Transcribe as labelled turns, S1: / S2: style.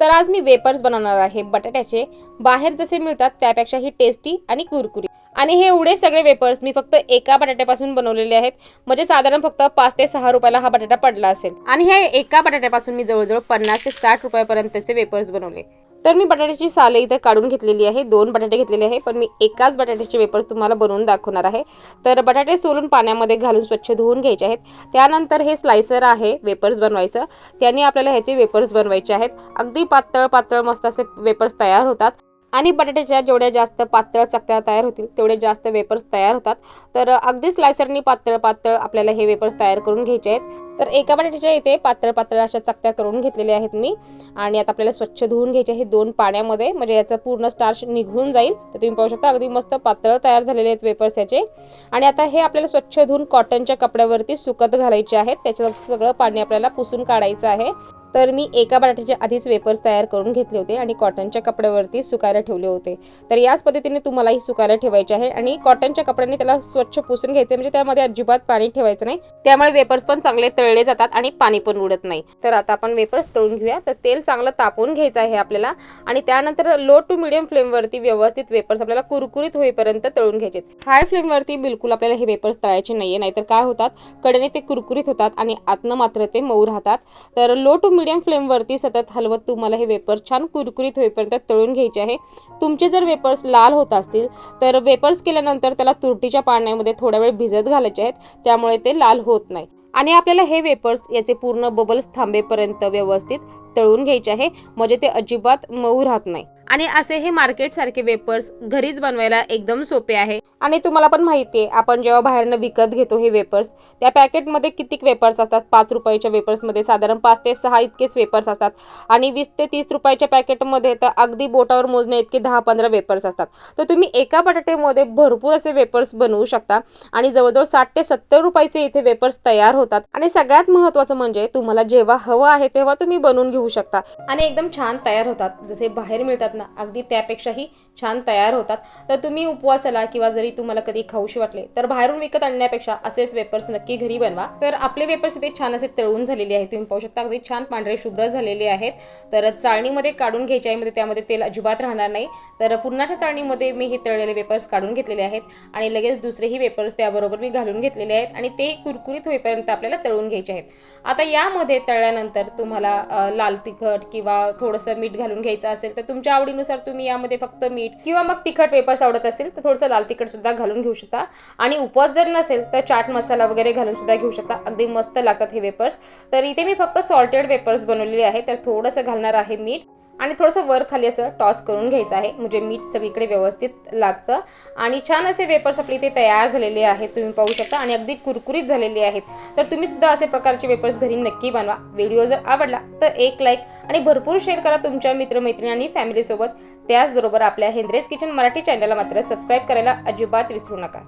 S1: तर आज मी वेपर्स बनवणार आहे बटाट्याचे. बाहेर जसे मिळतात त्यापेक्षाही टेस्टी आणि कुरकुरी आणि हे एवढे सगळे वेपर्स मी फक्त एका बटाट्यापासून बनवलेले आहेत. म्हणजे साधारण फक्त पाच ते सहा रुपयाला हा बटाटा पडला असेल. आणि हे एका बटाट्यापासून मी जवळजवळ पन्नास ते साठ रुपयापर्यंतचे वेपर्स बनवले. तर मी बटाट्याची साले इथे काढून घेतलेली आहे. दोन बटाटे घेतलेले आहे पण मी एकाच बटाट्याचे वेपर्स तुम्हाला बनवून दाखवणार आहे. तर बटाटे सोलून पाण्यामध्ये घालून स्वच्छ धुवून घ्यायचे आहेत. त्यानंतर हे स्लायसर आहे वेपर्स बनवायचं. त्याने आपल्याला ह्याचे वेपर्स बनवायचे आहेत. अगदी पातळ पातळ मस्त असे वेपर्स तयार होतात. आणि बटाट्याच्या जेवढ्या जास्त पातळ चकत्या तयार होतील तेवढे जास्त वेपर्स तयार होतात. तर अगदी स्लायसरनी पातळ पातळ आपल्याला हे वेपर्स तयार करून घ्यायचे आहेत. तर एका बटाट्याच्या इथे पातळ पातळ अशा चकत्या करून घेतलेल्या आहेत मी. आणि आता आपल्याला स्वच्छ धुवून घ्यायचे आहे दोन पाण्यामध्ये. म्हणजे याचा पूर्ण स्टार्च निघून जाईल. तर तुम्ही पाहू शकता अगदी मस्त पातळ तयार झालेले आहेत वेपर्स याचे. आणि आता हे आपल्याला स्वच्छ धुवून कॉटनच्या कपड्यावरती सुकत घालायचे आहेत. त्याचं सगळं पाणी आपल्याला पुसून काढायचं आहे. तर मी एका बटाट्याचे आधीच वेपर्स तयार करून घेतले होते आणि कॉटनच्या कपड्यावरती सुकायला ठेवले होते. तर याच पद्धतीने तुम्हालाही सुकायला ठेवायचे आहे आणि कॉटनच्या कपड्याने त्याला स्वच्छ पुसून घ्यायचे म्हणजे त्यामध्ये अजिबात पाणी ठेवायचं नाही. त्यामुळे वेपर्स पण चांगले तळले जातात आणि पाणी पण उडत नाही. तर आता आपण वेपर्स तळून घेऊया. तर तेल चांगलं तापवून घ्यायचं आहे आपल्याला आणि त्यानंतर लो टू मिडियम फ्लेमवरती व्यवस्थित वेपर्स आपल्याला कुरकुरीत होईपर्यंत तळून घ्यायचे हाय फ्लेमवरती बिलकुल आपल्याला हे वेपर्स तळायचे नाहीये नाहीतर काय होतात? कडेने ते कुरकुरीत होतात आणि आतनं मात्र ते मऊ राहतात. तर लो टू मिडियम फ्लेमवरती सतत हलवत तुम्हाला हे वेपर्स छान कुरकुरीत होईपर्यंत तळून घ्यायचे आहे. तुमचे जर वेपर्स लाल होत असतील तर वेपर्स केल्यानंतर त्याला तुरटीच्या पाण्यामध्ये थोडा वेळ भिजत घालायचे आहेत. त्यामुळे ते लाल होत नाही. आणि आपल्याला हे वेपर्स याचे पूर्ण बबल्स थांबेपर्यंत व्यवस्थित तळून घ्यायचे आहे. म्हणजे ते अजिबात मऊ राहत नाही. आणि असे हे मार्केट सारखे वेपर्स घरीच बनवायला एकदम सोपे आहे. आणि तुम्हाला पण माहिती आहे आपण जेव्हा बाहेरनं विकत घेतो हे वेपर्स त्या पॅकेटमध्ये कितीक वेपर्स असतात? पाच रुपयाच्या वेपर्समध्ये साधारण पाच ते सहा इतकेच वेपर्स असतात. आणि वीस ते तीस रुपयाच्या पॅकेटमध्ये तर अगदी बोटावर मोजणे इतके दहा पंधरा वेपर्स असतात. तर तुम्ही एका बटाट्यामध्ये भरपूर असे वेपर्स बनवू शकता. आणि जवळजवळ साठ ते सत्तर रुपयाचे इथे वेपर्स तयार होतात. आणि सगळ्यात महत्त्वाचं म्हणजे तुम्हाला जेव्हा हवं आहे तेव्हा तुम्ही बनवून घेऊ शकता. आणि एकदम छान तयार होतात. जसे बाहेर मिळतात ना अगदी त्यापेक्षाही छान तयार होतात. तर तुम्ही उपवासाला किंवा जरी तुम्हाला कधी खाऊशी वाटले तर बाहेरून विकत आणण्यापेक्षा असेच वेपर्स नक्की घरी बनवा. तर आपले वेपर्स इथे छान असे तळून झालेले आहेत. तुम्ही पाहू शकता अगदी छान पांढरे शुभ्र झालेले आहेत. तर चाळणीमध्ये काढून घ्यायचे आहे म्हणजे त्यामध्ये तेल अजिबात राहणार नाही. तर पुन्हाच्या चाळणीमध्ये मी हे तळलेले वेपर्स काढून घेतलेले आहेत आणि लगेच दुसरेही वेपर्स त्याबरोबर मी घालून घेतलेले आहेत आणि ते कुरकुरीत होईपर्यंत आपल्याला तळून घ्यायचे आहेत. आता यामध्ये तळल्यानंतर तुम्हाला लाल तिखट किंवा थोडंसं मीठ घालून घ्यायचं असेल तर तुमच्या आवडीनुसार तुम्ही यामध्ये फक्त मीठ किंवा मग तिखट वेपर्स आवडत असेल तर थोडंसं लाल तिखट सुद्धा घालून घेऊ शकता. आणि उपवास जर नसेल तर चाट मसाला वगैरे घालून सुद्धा घेऊ शकता. अगदी मस्त लागतात हे वेपर्स तर इथे मी फक्त सॉल्टेड वेपर्स बनवलेले आहे तर थोडंसं घालणार आहे मीठ. आणि थोडंसं वर खाली असं टॉस करून घ्यायचं आहे. म्हणजे मीठ सगळीकडे व्यवस्थित लागतं. आणि छान असे वेपर्स आपले इथे तयार झालेले आहेत. तुम्ही पाहू शकता. आणि अगदी कुरकुरीत झालेले आहेत. तर तुम्ही सुद्धा असे प्रकारचे वेपर्स घरी नक्की बनवा. व्हिडिओ जर आवडला तर एक लाईक आणि भरपूर शेअर करा तुमच्या मित्रमैत्रिणी आणि फॅमिलीसोबत त्याचबरोबर आपल्या हेंद्रेज किचन मराठी चॅनलला मात्र सबस्क्राईब करायला अजिबात विसरू नका.